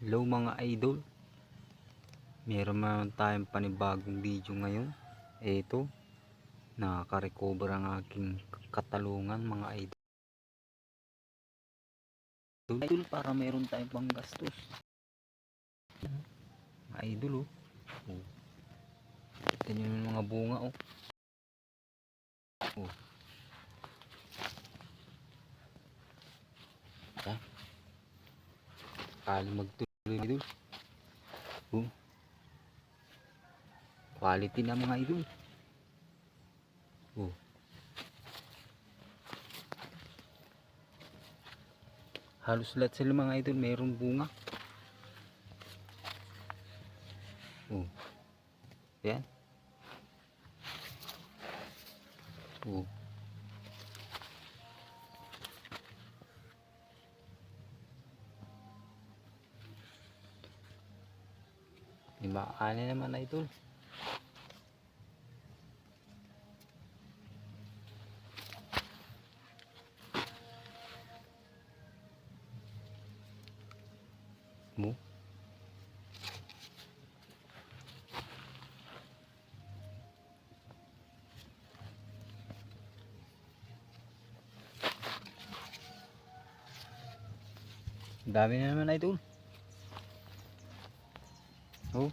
Hello mga idol. Meron naman tayong panibagong video ngayon. Ito Nakaka-recover ang aking katalungan mga idol. Idol para meron tayong panggastos Mga idol oh, oh. Tignan nyo yung mga bunga oh. Oh. Ah. Kali magtuloy idol. Oh. Quality na mga idol. Oh. Halos lahat sila mga idol mayroong bunga. Oh. Yan. Oh. Diba? Ani naman na idol. Mo? Dami na naman idol. Oh.